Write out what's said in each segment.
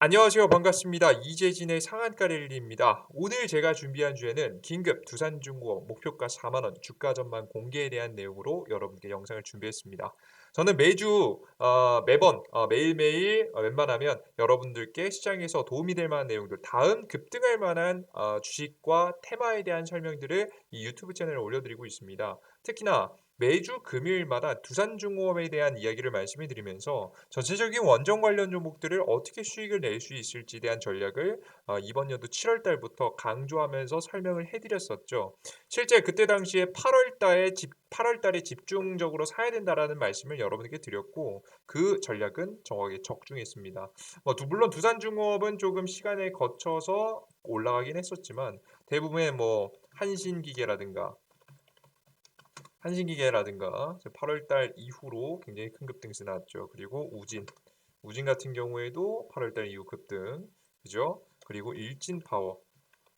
안녕하세요. 반갑습니다. 이재진의 상한가 랠리입니다. 오늘 제가 준비한 주제는 긴급 두산중공업 목표가 4만 원 주가 전망 공개에 대한 내용으로 여러분께 영상을 준비했습니다. 저는 매주 어, 매번 어, 매일매일 어, 웬만하면 여러분들께 시장에서 도움이 될 만한 내용들 다음 급등할 만한 어, 주식과 테마에 대한 설명들을 이 유튜브 채널에 올려드리고 있습니다. 특히나 매주 금요일마다 두산중공업에 대한 이야기를 말씀해 드리면서 전체적인 원전 관련 종목들을 어떻게 수익을 낼 수 있을지에 대한 전략을 어, 이번 연도 7월 달부터 강조하면서 설명을 해드렸었죠. 실제 그때 당시에 8월 달에 집 8월 달에 집중적으로 사야 된다라는 말씀을 여러분에게 드렸고 그 전략은 정확하게 적중했습니다. 뭐 두- 물론 두산중공업은 조금 시간에 거쳐서 올라가긴 했었지만 대부분의 뭐 한신기계라든가 한신기계라든가 8월달 이후로 굉장히 큰 급등세 나왔죠. 그리고 우진, 우진 같은 경우에도 8월달 이후 급등, 그죠? 그리고 일진 파워,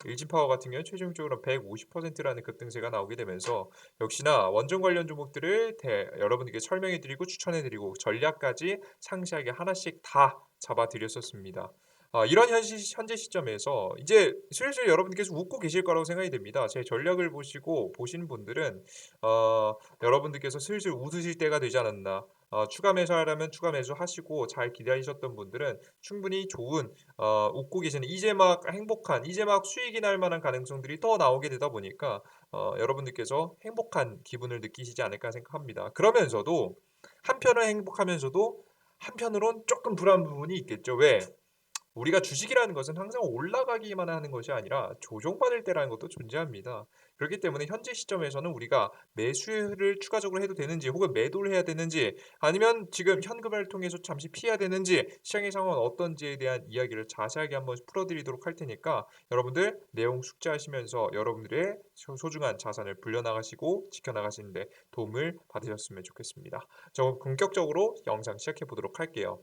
일진 파워 같은 경우는 최종적으로 150%라는 급등세가 나오게 되면서 역시나 원전 관련 종목들을 대, 여러분들께 설명해드리고 추천해드리고 전략까지 상세하게 하나씩 다 잡아드렸었습니다. 아, 이런 현시, 현재 시점에서 이제 슬슬 여러분들께서 웃고 계실 거라고 생각이 됩니다. 제 전략을 보시고 보신 분들은 어, 여러분들께서 슬슬 웃으실 때가 되지 않았나. 어, 추가 매수하려면 추가 매수 하시고 잘 기다리셨던 분들은 충분히 좋은 어, 웃고 계시는 이제 막 행복한 이제 막 수익이 날 만한 가능성들이 더 나오게 되다 보니까 어, 여러분들께서 행복한 기분을 느끼시지 않을까 생각합니다. 그러면서도 한편은 행복하면서도 한편으론 조금 불안 부분이 있겠죠. 왜? 우리가 주식이라는 것은 항상 올라가기만 하는 것이 아니라 조정받을 때라는 것도 존재합니다. 그렇기 때문에 현재 시점에서는 우리가 매수를 추가적으로 해도 되는지 혹은 매도를 해야 되는지 아니면 지금 현금을 통해서 잠시 피해야 되는지 시장의 상황은 어떤지에 대한 이야기를 자세하게 한번 풀어드리도록 할 테니까 여러분들 내용 숙지하시면서 여러분들의 소- 소중한 자산을 불려나가시고 지켜나가시는데 도움을 받으셨으면 좋겠습니다. 저 본격적으로 영상 시작해 보도록 할게요.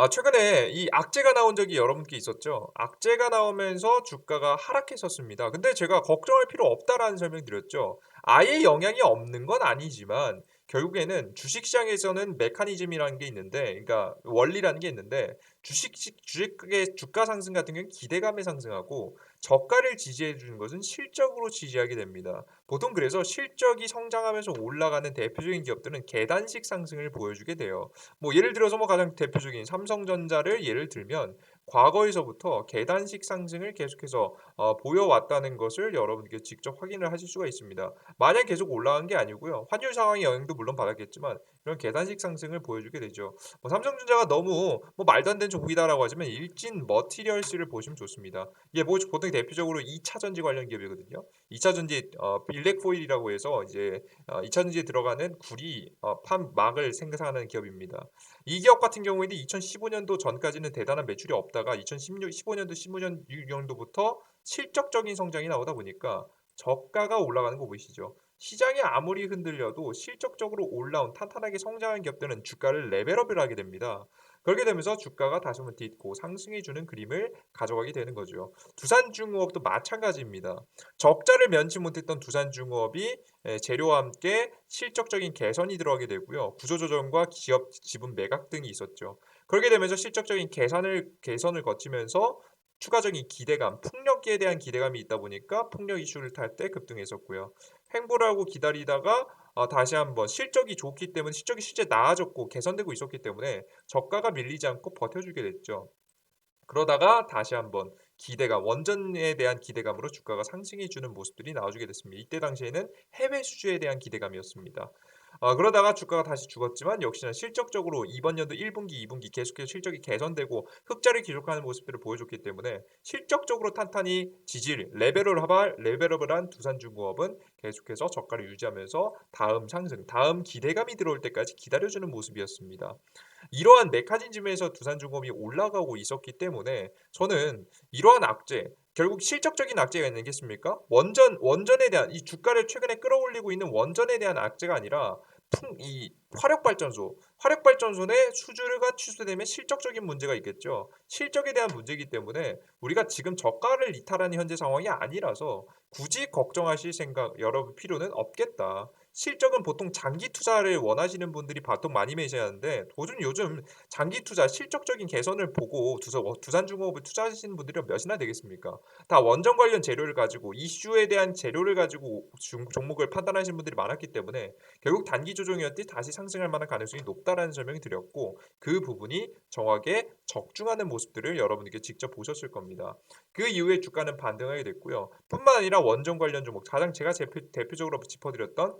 아, 최근에 이 악재가 나온 적이 여러분께 있었죠. 악재가 나오면서 주가가 하락했었습니다. 근데 제가 걱정할 필요 없다라는 설명 드렸죠. 아예 영향이 없는 건 아니지만 결국에는 주식시장에서는 메커니즘이라는 게 있는데, 그러니까 원리라는 게 있는데 주식 주식의 주가 상승 같은 경우는 기대감에 상승하고 저가를 지지해 주는 것은 실적으로 지지하게 됩니다. 보통 그래서 실적이 성장하면서 올라가는 대표적인 기업들은 계단식 상승을 보여주게 돼요. 뭐 예를 들어서 뭐 가장 대표적인 삼성전자를 예를 들면 과거에서부터 계단식 상승을 계속해서 어, 보여왔다는 것을 여러분께 직접 확인을 하실 수가 있습니다. 만약 계속 올라간 게 아니고요. 환율 상황의 영향도 물론 받았겠지만 이런 계단식 상승을 보여주게 되죠. 뭐 삼성전자가 너무 뭐 말도 안 되는 종목이다라고 하지만 일진 머티리얼스를 보시면 좋습니다. 이게 뭐 보통 대표적으로 2차 전지 관련 기업이거든요. 2차 전지 어, 일렉포일이라고 해서 이제 어, 2차 전지에 들어가는 구리 어, 판 막을 생산하는 기업입니다. 이 기업 같은 경우에는 2015년도 전까지는 대단한 매출이 없다가 2016, 15년도, 16년도부터 실적적인 성장이 나오다 보니까 저가가 올라가는 거 보이시죠? 시장이 아무리 흔들려도 실적적으로 올라온 탄탄하게 성장한 기업들은 주가를 레벨업을 하게 됩니다. 그렇게 되면서 주가가 다시 한번 딛고 상승해주는 그림을 가져가게 되는 거죠. 두산중공업도 마찬가지입니다. 적자를 면치 못했던 두산중공업이 에, 재료와 함께 실적적인 개선이 들어가게 되고요. 구조조정과 기업 지분 매각 등이 있었죠. 그렇게 되면서 실적적인 개선을 개선을 거치면서 추가적인 기대감, 풍력에 대한 기대감이 있다 보니까 풍력 이슈를 탈 때 급등했었고요. 횡보를 하고 기다리다가 어, 다시 한번 실적이 좋기 때문에 실적이 실제 나아졌고 개선되고 있었기 때문에 저가가 밀리지 않고 버텨주게 됐죠. 그러다가 다시 한번 기대감, 원전에 대한 기대감으로 주가가 상승해 주는 모습들이 나와주게 됐습니다. 이때 당시에는 해외 수주에 대한 기대감이었습니다. 어, 그러다가 주가가 다시 죽었지만 역시나 실적적으로 이번 연도 1분기, 2분기 계속해서 실적이 개선되고 흑자를 기록하는 모습들을 보여줬기 때문에 실적적으로 탄탄히 레벨을 하발 레벨업을 한 두산중공업은 계속해서 저가를 유지하면서 다음 상승, 다음 기대감이 들어올 때까지 기다려주는 모습이었습니다. 이러한 메커니즘에서 두산중공업이 올라가고 있었기 때문에 저는 이러한 악재 결국 실적적인 악재가 있습니까? 원전 원전에 대한 이 주가를 최근에 끌어올리고 있는 원전에 대한 악재가 아니라 풍, 이 화력 발전소 화력 발전소의 수주가 취소되면 실적적인 문제가 있겠죠. 실적에 대한 문제이기 때문에 우리가 지금 저가를 이탈하는 현재 상황이 아니라서 굳이 걱정하실 생각 여러분 필요는 없겠다. 실적은 보통 장기 투자를 원하시는 분들이 보통 많이 매시하는데 도중 요즘 장기 투자 실적적인 개선을 보고 두서 두산중공업을 투자하시는 분들이 몇이나 되겠습니까? 다 원전 관련 재료를 가지고 이슈에 대한 재료를 가지고 중- 종목을 판단하시는 분들이 많았기 때문에 결국 단기 조정이었듯 다시 상승할 만한 가능성이 높다라는 설명이 드렸고 그 부분이 정확하게 적중하는 모습들을 여러분들께 직접 보셨을 겁니다. 그 이후에 주가는 반등하게 됐고요. 뿐만 아니라 원전 관련 종목 가장 제가 대표, 대표적으로 짚어드렸던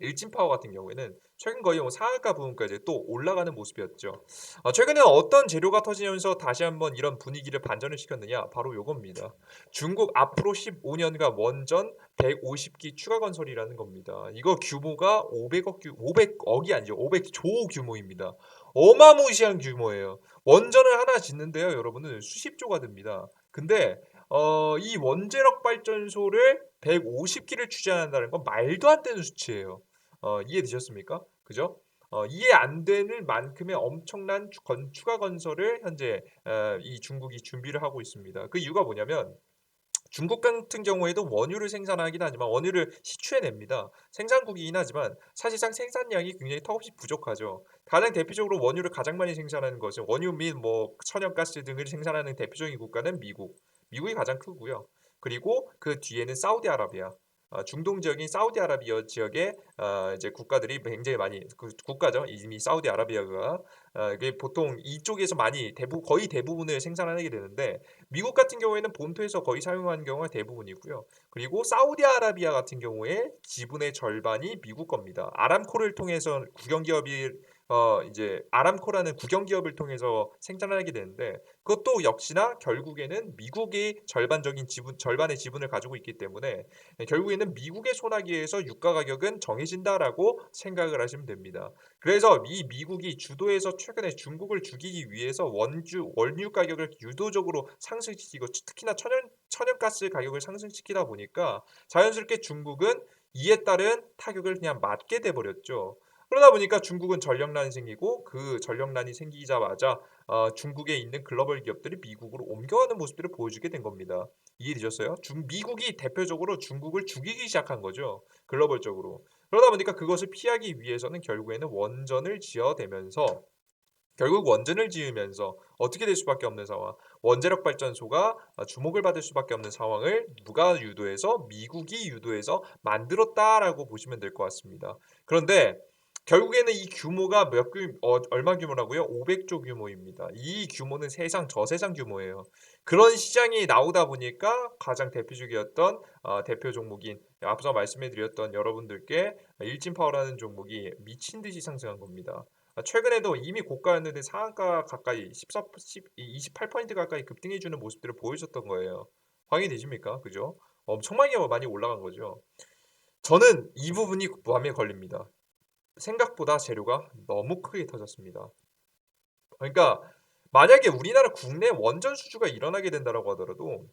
일진파워 같은 경우에는 최근 거의 뭐 상한가 부분까지 또 올라가는 모습이었죠. 어, 최근에 어떤 재료가 터지면서 다시 한번 이런 분위기를 반전을 시켰느냐? 바로 요겁니다. 중국 앞으로 15년간 원전 150기 추가 건설이라는 겁니다. 이거 규모가 500억 규 500억이 아니죠. 500조 규모입니다. 어마무시한 규모예요. 원전을 하나 짓는데요, 여러분은 수십조가 듭니다. 근데 어, 이 원자력 발전소를 150기를 추진한다는 건 말도 안 되는 수치예요. 어, 이해되셨습니까? 그죠? 어, 이해 안 되는 만큼의 엄청난 추- 건, 추가 건설을 현재 어, 이 중국이 준비를 하고 있습니다. 그 이유가 뭐냐면 중국 같은 경우에도 원유를 생산하긴 하지만 원유를 시추해냅니다. 생산국이긴 하지만 사실상 생산량이 굉장히 턱없이 부족하죠. 가장 대표적으로 원유를 가장 많이 생산하는 것은 원유 및 뭐 천연가스 등을 생산하는 대표적인 국가는 미국. 미국이 가장 크고요. 그리고 그 뒤에는 사우디아라비아. 어, 중동 지역인 사우디아라비아 지역의 어, 이제 국가들이 굉장히 많이 그 국가죠. 이미 사우디아라비아가 어, 이게 보통 이쪽에서 많이 대부 거의 대부분을 생산하게 되는데 미국 같은 경우에는 본토에서 거의 사용하는 경우가 대부분이고요. 그리고 사우디아라비아 같은 경우에 지분의 절반이 미국 겁니다. 아람코를 통해서 국영기업이 어 이제 아람코라는 국영 기업을 통해서 생산하게 되는데 그것도 역시나 결국에는 미국이 절반적인 지분 절반의 지분을 가지고 있기 때문에 결국에는 미국의 손아귀에서 유가 가격은 정해진다라고 생각을 하시면 됩니다. 그래서 이 미국이 주도해서 최근에 중국을 죽이기 위해서 원주 원유 가격을 유도적으로 상승시키고 특히나 천연 천연가스 가격을 상승시키다 보니까 자연스럽게 중국은 이에 따른 타격을 그냥 맞게 돼 버렸죠. 그러다 보니까 중국은 전력난이 생기고 그 전력난이 생기자마자 어, 중국에 있는 글로벌 기업들이 미국으로 옮겨가는 모습들을 보여주게 된 겁니다. 이해되셨어요? 중, 미국이 대표적으로 중국을 죽이기 시작한 거죠. 글로벌적으로. 그러다 보니까 그것을 피하기 위해서는 결국에는 원전을 지어대면서 결국 원전을 지으면서 어떻게 될 수밖에 없는 상황. 원자력 발전소가 주목을 받을 수밖에 없는 상황을 누가 유도해서 미국이 유도해서 만들었다라고 보시면 될 것 같습니다. 그런데 결국에는 이 규모가 몇 규, 어, 얼마 규모라고요? 500조 규모입니다. 이 규모는 세상 저세상 규모예요. 그런 시장이 나오다 보니까 가장 대표적이었던 어, 대표 종목인 앞서 말씀해드렸던 여러분들께 일진 파워라는 종목이 미친 듯이 상승한 겁니다. 아, 최근에도 이미 고가였는데 상한가 가까이 14, 10, 28% 가까이 급등해주는 모습들을 보여줬던 거예요. 확인되십니까? 그죠? 엄청나게 많이 올라간 거죠. 저는 이 부분이 마음에 걸립니다. 생각보다 재료가 너무 크게 터졌습니다. 그러니까 만약에 우리나라 국내 원전 수주가 일어나게 된다라고 하더라도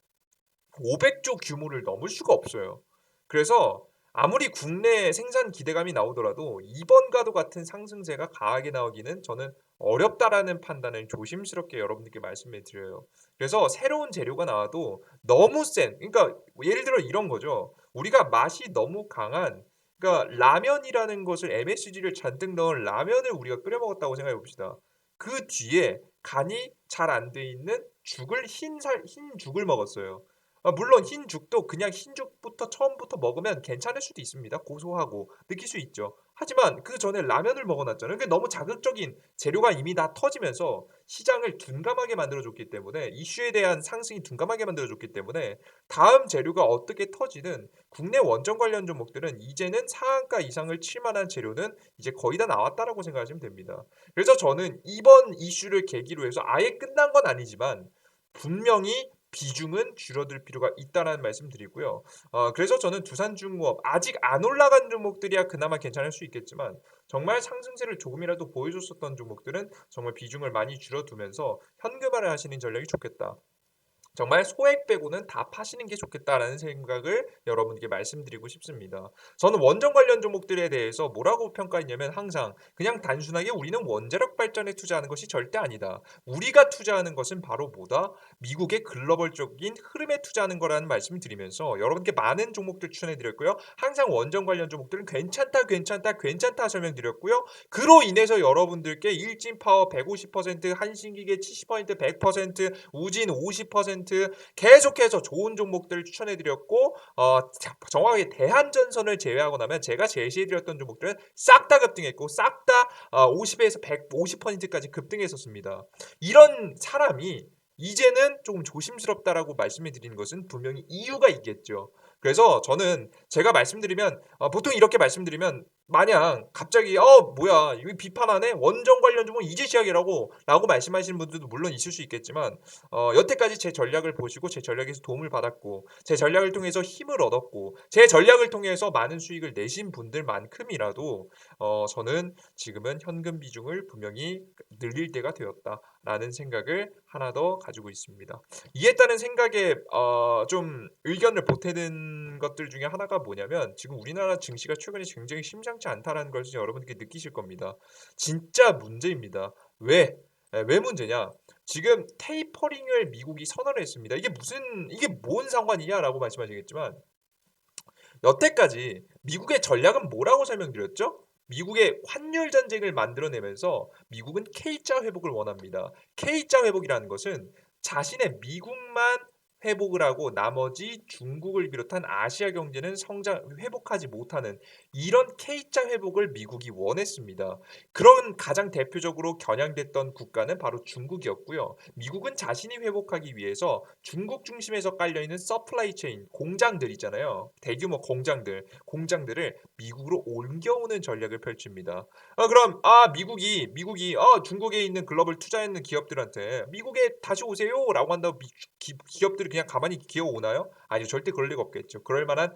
500조 규모를 넘을 수가 없어요. 그래서 아무리 국내 생산 기대감이 나오더라도 이번과도 같은 상승세가 강하게 나오기는 저는 어렵다라는 판단을 조심스럽게 여러분들께 말씀해 드려요. 그래서 새로운 재료가 나와도 너무 센, 그러니까 예를 들어 이런 거죠. 우리가 맛이 너무 강한 그러니까 라면이라는 것을 MSG를 잔뜩 넣은 라면을 우리가 끓여 먹었다고 생각해 봅시다. 그 뒤에 간이 잘 안 돼 있는 죽을 흰살 흰 죽을 먹었어요. 아, 물론 흰 죽도 그냥 흰 죽부터 처음부터 먹으면 괜찮을 수도 있습니다. 고소하고 느낄 수 있죠. 하지만 그 전에 라면을 먹어놨잖아요. 그게 너무 자극적인 재료가 이미 다 터지면서 시장을 둔감하게 만들어줬기 때문에 이슈에 대한 상승이 둔감하게 만들어줬기 때문에 다음 재료가 어떻게 터지든 국내 원전 관련 종목들은 이제는 상한가 이상을 칠 만한 재료는 이제 거의 다 나왔다라고 생각하시면 됩니다. 그래서 저는 이번 이슈를 계기로 해서 아예 끝난 건 아니지만 분명히 비중은 줄어들 필요가 있다는 말씀 드리고요. 어, 그래서 저는 두산중공업 아직 안 올라간 종목들이야 그나마 괜찮을 수 있겠지만 정말 상승세를 조금이라도 보여줬었던 종목들은 정말 비중을 많이 줄여두면서 현금화를 하시는 전략이 좋겠다. 정말 소액 빼고는 다 파시는 게 좋겠다라는 생각을 여러분께 말씀드리고 싶습니다. 저는 원전 관련 종목들에 대해서 뭐라고 평가했냐면 항상 그냥 단순하게 우리는 원자력 발전에 투자하는 것이 절대 아니다. 우리가 투자하는 것은 바로 뭐다? 미국의 글로벌적인 흐름에 투자하는 거라는 말씀을 드리면서 여러분께 많은 종목들 추천해 드렸고요. 항상 원전 관련 종목들은 괜찮다, 괜찮다, 괜찮다 설명드렸고요. 그로 인해서 여러분들께 일진 파워 150%, 한신기계 70%, 100%, 우진 50% 계속해서 좋은 종목들을 추천해 드렸고 어, 자- 정확하게 대한전선을 제외하고 나면 제가 제시해 드렸던 종목들은 싹 다 급등했고 싹다 50에서 150%까지 급등했었습니다. 이런 사람이 이제는 조금 조심스럽다라고 말씀해 드리는 것은 분명히 이유가 있겠죠. 그래서 저는 제가 말씀드리면 어, 보통 이렇게 말씀드리면 마냥 갑자기 어 뭐야 이거 비판하네 원전 관련 종목 이제 시작이라고 라고 말씀하시는 분들도 물론 있을 수 있겠지만 어, 여태까지 제 전략을 보시고 제 전략에서 도움을 받았고 제 전략을 통해서 힘을 얻었고 제 전략을 통해서 많은 수익을 내신 분들만큼이라도 어, 저는 지금은 현금 비중을 분명히 늘릴 때가 되었다라는 생각을 하나 더 가지고 있습니다. 이에 따른 생각에 어, 좀 의견을 보태는 것들 중에 하나가 뭐냐면 지금 우리나라 증시가 최근에 굉장히 심상 치 않다라는 것을 여러분들께 느끼실 겁니다. 진짜 문제입니다. 왜? 에, 왜 문제냐? 지금 테이퍼링을 미국이 선언을 했습니다. 이게 무슨 이게 뭔 상관이냐라고 말씀하시겠지만 여태까지 미국의 전략은 뭐라고 설명드렸죠? 미국의 환율 전쟁을 만들어내면서 미국은 K자 회복을 원합니다. K자 회복이라는 것은 자신의 미국만 회복을 하고 나머지 중국을 비롯한 아시아 경제는 성장 회복하지 못하는 이런 K자 회복을 미국이 원했습니다. 그런 가장 대표적으로 겨냥됐던 국가는 바로 중국이었고요. 미국은 자신이 회복하기 위해서 중국 중심에서 깔려 있는 서플라이 체인 공장들 있잖아요. 대규모 공장들, 공장들을 미국으로 옮겨오는 전략을 펼칩니다. 아, 그럼 아 미국이 미국이 아 중국에 있는 글로벌 투자했는 기업들한테 미국에 다시 오세요라고 한다고 미, 기, 기업들이 그냥 가만히 기어 오나요? 아니요, 절대 그럴 리가 없겠죠. 그럴 만한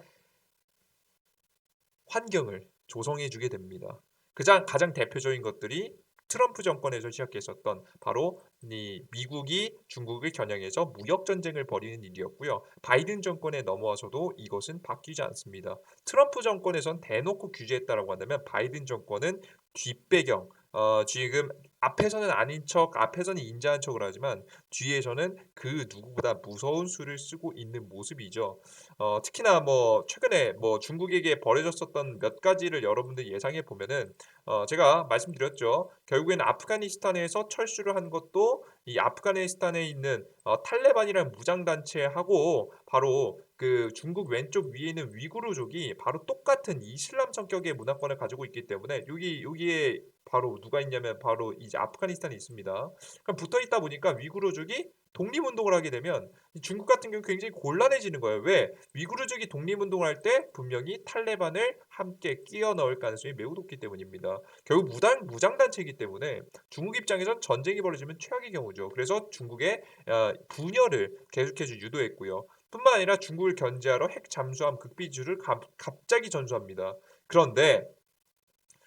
환경을 조성해 주게 됩니다. 가장 가장 대표적인 것들이 트럼프 정권에서 시작했었던 바로 이 미국이 중국을 겨냥해서 무역 전쟁을 벌이는 일이었고요. 바이든 정권에 넘어와서도 이것은 바뀌지 않습니다. 트럼프 정권에선 대놓고 규제했다라고 한다면 바이든 정권은 뒷배경 어, 지금 앞에서는 아닌 척, 앞에서는 인자한 척을 하지만 뒤에서는 그 누구보다 무서운 수를 쓰고 있는 모습이죠. 어, 특히나 뭐 최근에 뭐 중국에게 벌어졌었던 몇 가지를 여러분들 예상해 보면은 어, 제가 말씀드렸죠. 결국에는 아프가니스탄에서 철수를 한 것도 이 아프가니스탄에 있는 어, 탈레반이라는 무장 단체하고 바로 그 중국 왼쪽 위에 있는 위구르족이 바로 똑같은 이슬람 성격의 문화권을 가지고 있기 때문에 여기 여기에 바로 누가 있냐면 바로 이제 아프가니스탄에 있습니다. 그럼 붙어 있다 보니까 위구르족이 독립운동을 하게 되면 중국 같은 경우 굉장히 곤란해지는 거예요. 왜? 위구르족이 독립운동을 할 때 분명히 탈레반을 함께 끼워 넣을 가능성이 매우 높기 때문입니다. 결국 무단 무장단체이기 때문에 중국 입장에선 전쟁이 벌어지면 최악의 경우죠. 그래서 중국의 어, 분열을 계속해서 유도했고요. 뿐만 아니라 중국을 견제하러 핵 잠수함 극비주를 갑, 갑자기 전수합니다. 그런데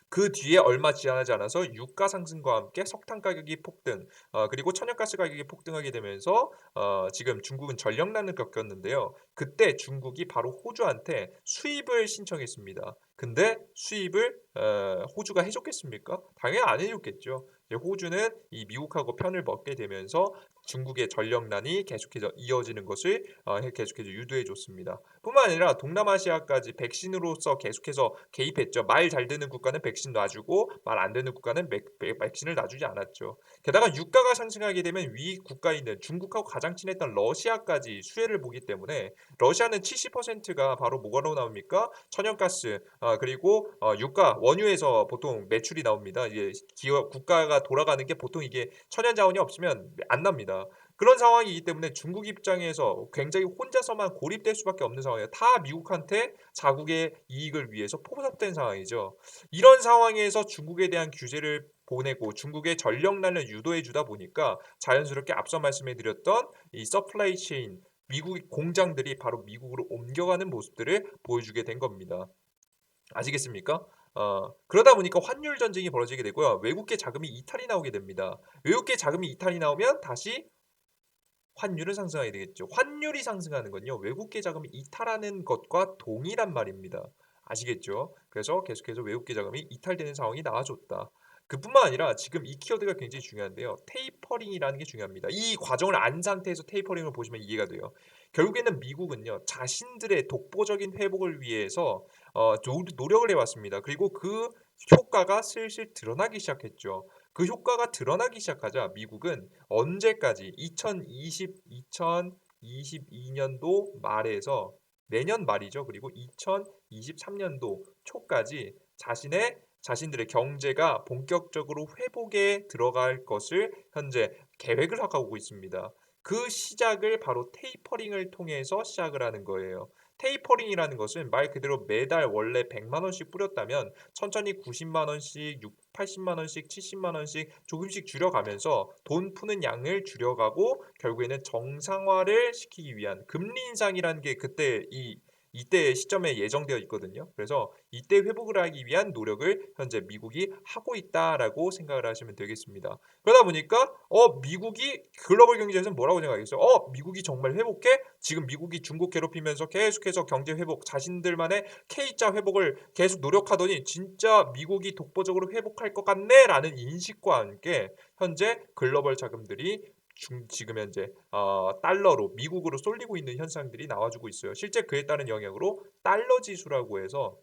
그 뒤에 얼마 지나지 않아서 유가 상승과 함께 석탄 가격이 폭등, 어, 그리고 천연가스 가격이 폭등하게 되면서 어, 지금 중국은 전력난을 겪었는데요. 그때 중국이 바로 호주한테 수입을 신청했습니다. 근데 수입을 어, 호주가 해줬겠습니까? 당연히 안 해줬겠죠. 호주는 이 미국하고 편을 먹게 되면서 중국의 전력난이 계속해서 이어지는 것을 어, 계속해서 유도해 줬습니다. 뿐만 아니라 동남아시아까지 백신으로서 계속해서 개입했죠. 말잘 되는 국가는 백신 놔주고 말안 되는 국가는 맥, 맥, 백신을 놔주지 않았죠. 게다가 유가가 상승하게 되면 위 있는 중국하고 가장 친했던 러시아까지 수혜를 보기 때문에 러시아는 70%가 바로 뭐가로 나옵니까? 천연가스 어, 그리고 어, 유가 원유에서 보통 매출이 나옵니다. 이제 기업 국가가 돌아가는 게 보통 이게 천연 자원이 없으면 안 납니다. 그런 상황이기 때문에 중국 입장에서 굉장히 혼자서만 고립될 수밖에 없는 상황이에요. 다 미국한테 자국의 이익을 위해서 포섭된 상황이죠. 이런 상황에서 중국에 대한 규제를 보내고 중국의 전력난을 유도해 주다 보니까 자연스럽게 앞서 말씀해 드렸던 이 서플라이 체인 미국 공장들이 바로 미국으로 옮겨가는 모습들을 보여주게 된 겁니다. 아시겠습니까? 어, 그러다 보니까 환율 전쟁이 벌어지게 되고요. 외국계 자금이 이탈이 나오게 됩니다. 외국계 자금이 이탈이 나오면 다시 환율은 상승하게 되겠죠. 환율이 상승하는 건요. 외국계 자금이 이탈하는 것과 동일한 말입니다. 아시겠죠? 그래서 계속해서 외국계 자금이 이탈되는 상황이 나와줬다. 그뿐만 아니라 지금 이 키워드가 굉장히 중요한데요. 테이퍼링이라는 게 중요합니다. 이 과정을 안 상태에서 테이퍼링을 보시면 이해가 돼요. 결국에는 미국은요 자신들의 독보적인 회복을 위해서 어, 노- 노력을 해왔습니다. 그리고 그 효과가 슬슬 드러나기 시작했죠. 그 효과가 드러나기 시작하자 미국은 언제까지 2020, 2022년도 말에서 내년 말이죠. 그리고 2023년도 초까지 자신의 자신들의 경제가 본격적으로 회복에 들어갈 것을 현재 계획을 하고 있습니다. 그 시작을 바로 테이퍼링을 통해서 시작을 하는 거예요. 테이퍼링이라는 것은 말 그대로 매달 원래 100만 원씩 뿌렸다면 천천히 90만 원씩, 6, 80만 원씩, 70만 원씩 조금씩 줄여가면서 돈 푸는 양을 줄여가고 결국에는 정상화를 시키기 위한 금리 인상이라는 게 그때 이 이때 시점에 예정되어 있거든요. 그래서 이때 회복을 하기 위한 노력을 현재 미국이 하고 있다라고 생각을 하시면 되겠습니다. 그러다 보니까 어 미국이 글로벌 경제에서는 뭐라고 생각하겠어요? 어 미국이 정말 회복해? 지금 미국이 중국 괴롭히면서 계속해서 경제 회복, 자신들만의 K자 회복을 계속 노력하더니 진짜 미국이 독보적으로 회복할 것 같네라는 인식과 함께 현재 글로벌 자금들이 중, 지금 현재 어, 달러로 미국으로 쏠리고 있는 현상들이 나와주고 있어요. 실제 그에 따른 영향으로 달러 지수라고 해서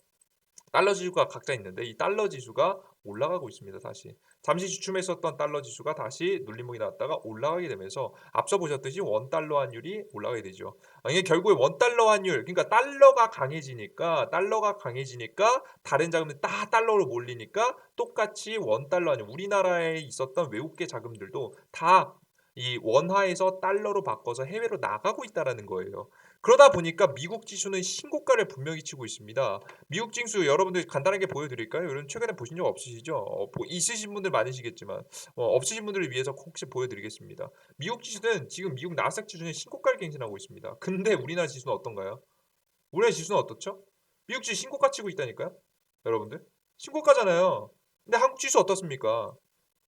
달러 지수가 각자 있는데 이 달러 지수가 올라가고 있습니다. 다시 잠시 주춤했었던 달러 지수가 다시 눌림목이 나왔다가 올라가게 되면서 앞서 보셨듯이 원 달러 환율이 올라가게 되죠. 아, 이게 결국에 원 달러 환율 그러니까 달러가 강해지니까 달러가 강해지니까 다른 자금들 다 달러로 몰리니까 똑같이 원 달러 환율 우리나라에 있었던 외국계 자금들도 다 이 원화에서 달러로 바꿔서 해외로 나가고 있다라는 거예요. 그러다 보니까 미국 지수는 신고가를 분명히 치고 있습니다. 미국 지수 여러분들 간단하게 보여드릴까요? 여러분 최근에 보신 적 없으시죠? 어, 보- 있으신 분들 많으시겠지만 어, 없으신 분들을 위해서 혹시 보여드리겠습니다. 미국 지수는 지금 미국 나스닥 지수는 신고가를 갱신하고 있습니다. 근데 우리나라 지수는 어떤가요? 우리나라 지수는 어떻죠? 미국 지수 신고가 치고 있다니까요? 여러분들 신고가잖아요. 근데 한국 지수 어떻습니까?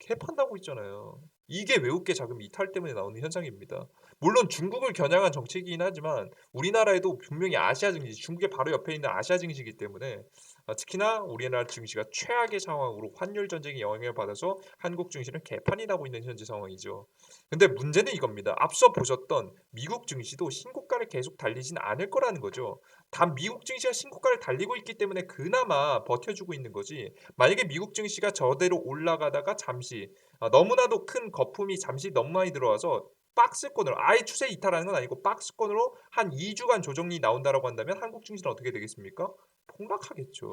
개판나고 있잖아요. 이게 외국계 자금 이탈 때문에 나오는 현상입니다. 물론 중국을 겨냥한 정책이긴 하지만 우리나라에도 분명히 아시아 증시, 중국의 바로 옆에 있는 아시아 증시이기 때문에 아, 특히나 우리나라 증시가 최악의 상황으로 환율 전쟁의 영향을 받아서 한국 증시는 개판이 나고 있는 현재 상황이죠. 근데 문제는 이겁니다. 앞서 보셨던 미국 증시도 신고가를 계속 달리진 않을 거라는 거죠. 단 미국 증시가 신고가를 달리고 있기 때문에 그나마 버텨주고 있는 거지. 만약에 미국 증시가 저대로 올라가다가 잠시 아, 너무나도 큰 거품이 잠시 너무 많이 들어와서 박스권으로 아예 추세 이탈하는 건 아니고 박스권으로 한 2주간 조정이 나온다라고 한다면 한국 증시는 어떻게 되겠습니까? 폭락하겠죠.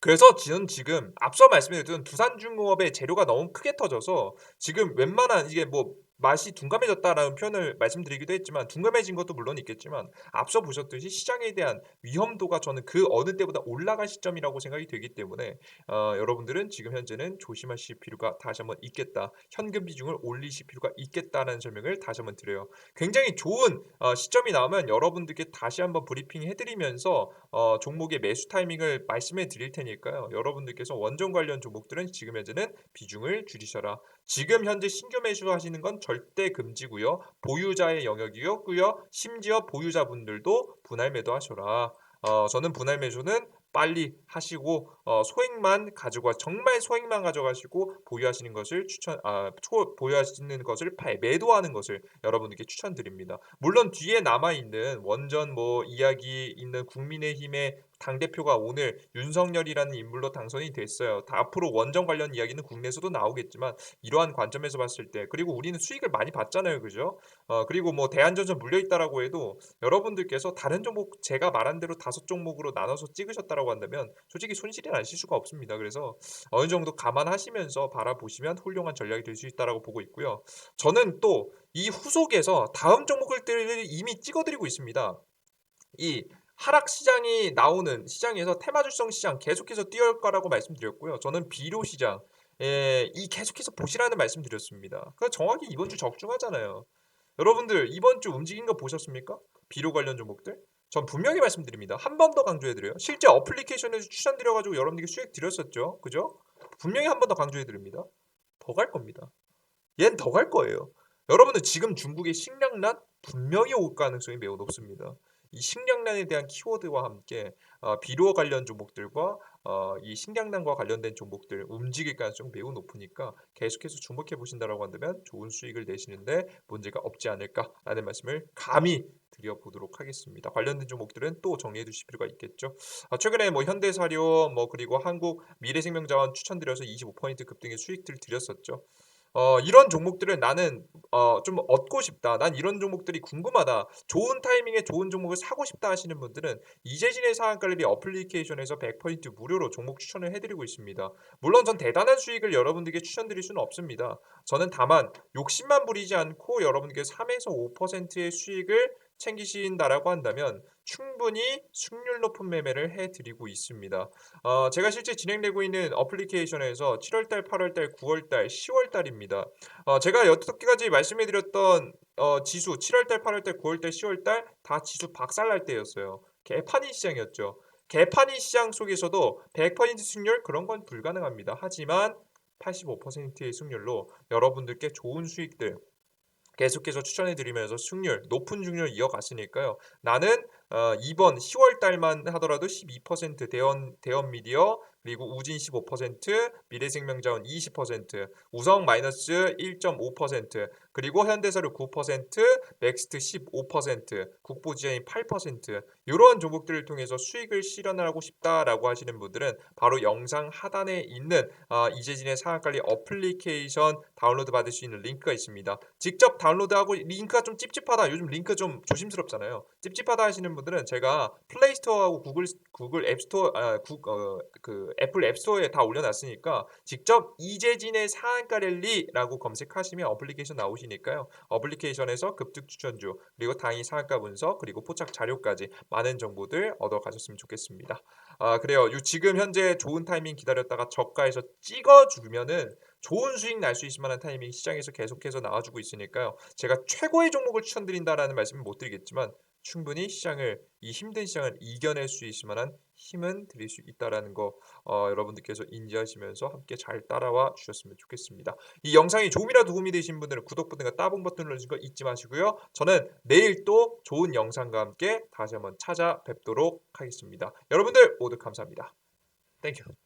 그래서 저는 지금 앞서 말씀드렸던 두산중공업의 재료가 너무 크게 터져서 지금 웬만한 이게 뭐 맛이 둔감해졌다라는 표현을 말씀드리기도 했지만 둔감해진 것도 물론 있겠지만 앞서 보셨듯이 시장에 대한 위험도가 저는 그 어느 때보다 올라간 시점이라고 생각이 되기 때문에 어, 여러분들은 지금 현재는 조심하실 필요가 다시 한번 있겠다. 현금 비중을 올리실 필요가 있겠다는 설명을 다시 한번 드려요. 굉장히 좋은 어, 시점이 나오면 여러분들께 다시 한번 브리핑 해드리면서 어, 종목의 매수 타이밍을 말씀해 드릴 테니까요. 여러분들께서 원전 관련 종목들은 지금 현재는 비중을 줄이셔라. 지금 현재 신규 매수하시는 건 절대 금지고요. 보유자의 영역이었고요. 심지어 보유자분들도 분할 매도하셔라. 어, 저는 분할 매수는 빨리 하시고 어, 소액만 가져가 정말 소액만 가져가시고 보유하시는 것을 추천 아 초, 보유하시는 것을 파- 매도하는 것을 여러분들께 추천드립니다. 물론 뒤에 남아 있는 원전 뭐 이야기 있는 국민의힘의 당 대표가 오늘 윤석열이라는 인물로 당선이 됐어요. 다 앞으로 원전 관련 이야기는 국내에서도 나오겠지만 이러한 관점에서 봤을 때 그리고 우리는 수익을 많이 받잖아요, 그죠? 어 그리고 뭐 대한전선 물려 있다라고 해도 여러분들께서 다른 종목 제가 말한 대로 다섯 종목으로 나눠서 찍으셨다라고 한다면 솔직히 손실이 나실 수가 없습니다. 그래서 어느 정도 감안하시면서 바라보시면 훌륭한 전략이 될 수 있다라고 보고 있고요. 저는 또 이 후속에서 다음 종목들을 이미 찍어드리고 있습니다. 이 하락 시장이 나오는 시장에서 테마주성 시장 계속해서 뛰어올 거라고 말씀드렸고요. 저는 비료 시장 예, 이 계속해서 보시라는 말씀드렸습니다. 그 정확히 이번 주 적중하잖아요. 여러분들 이번 주 움직인 거 보셨습니까? 비료 관련 종목들? 전 분명히 말씀드립니다. 한 번 더 강조해드려요. 실제 어플리케이션에서 추천드려가지고 여러분들께 수익 드렸었죠. 그죠? 분명히 한 번 더 강조해드립니다. 더 갈 겁니다. 얜 더 갈 거예요. 여러분들 지금 중국의 식량난 분명히 올 가능성이 매우 높습니다. 이 식량난에 대한 키워드와 함께 어, 비료 관련 종목들과 어, 이 식량난과 관련된 종목들 움직일 가능성이 매우 높으니까 계속해서 주목해 보신다라고 한다면 좋은 수익을 내시는데 문제가 없지 않을까라는 말씀을 감히 드려보도록 하겠습니다. 관련된 종목들은 또 정리해 두실 필요가 있겠죠. 아, 최근에 뭐 현대사료 뭐 그리고 한국 미래생명자원 추천드려서 25% 급등의 수익들 드렸었죠. 어, 이런 종목들을 나는 어, 좀 얻고 싶다. 난 이런 종목들이 궁금하다. 좋은 타이밍에 좋은 종목을 사고 싶다 하시는 분들은 이재진의 상한갈래리 어플리케이션에서 100% 무료로 종목 추천을 해드리고 있습니다. 물론 전 대단한 수익을 여러분들께 추천드릴 수는 없습니다. 저는 다만 욕심만 부리지 않고 여러분께 3에서 5%의 수익을 챙기신다라고 한다면 충분히 승률 높은 매매를 해드리고 있습니다. 어, 제가 실제 진행되고 있는 어플리케이션에서 7월달, 8월달, 9월달, 10월달입니다. 어, 제가 여섯 개까지 말씀해드렸던 어, 지수 7월달, 8월달, 9월달, 10월달 다 지수 박살날 때였어요. 개판이 시장이었죠. 개판이 시장 속에서도 100% 승률 그런 건 불가능합니다. 하지만 85%의 승률로 여러분들께 좋은 수익들 계속해서 추천해드리면서 승률 높은 승률 이어갔으니까요. 나는 어, 이번 10월 달만 하더라도 12% 대원 대원 미디어 그리고 우진 15% 미래생명자원 20% 우성 마이너스 1.5% 그리고 현대사료 9% 넥스트 15% 국보지자인 8% 이런 종목들을 통해서 수익을 실현하고 싶다라고 하시는 분들은 바로 영상 하단에 있는 어, 이재진의 상한관리 어플리케이션 다운로드 받을 수 있는 링크가 있습니다. 직접 다운로드하고 링크가 좀 찝찝하다. 요즘 링크 좀 조심스럽잖아요. 찝찝하다 하시는 분들은 제가 플레이스토어하고 구글 구글 앱스토어 아, 구, 어, 그 애플 앱스토어에 다 올려놨으니까 직접 이재진의 상한가 랠리라고 검색하시면 어플리케이션 나오시 니까요. 어플리케이션에서 급등 추천주 그리고 당일 상한가 분석 그리고 포착 자료까지 많은 정보들 얻어 가셨으면 좋겠습니다. 아 그래요. 요 지금 현재 좋은 타이밍 기다렸다가 저가에서 찍어 주면은 좋은 수익 날 수 있을 만한 타이밍 시장에서 계속해서 나와주고 있으니까요. 제가 최고의 종목을 추천드린다라는 말씀은 못 드리겠지만 충분히 시장을 이 힘든 시장을 이겨낼 수 있을 만한 힘은 드릴 수 있다라는 거 어, 여러분들께서 인지하시면서 함께 잘 따라와 주셨으면 좋겠습니다. 이 영상이 조금이라도 도움이 되신 분들은 구독 버튼과 따봉 버튼 눌러주신 거 잊지 마시고요. 저는 내일 또 좋은 영상과 함께 다시 한번 찾아뵙도록 하겠습니다. 여러분들 모두 감사합니다. 땡큐.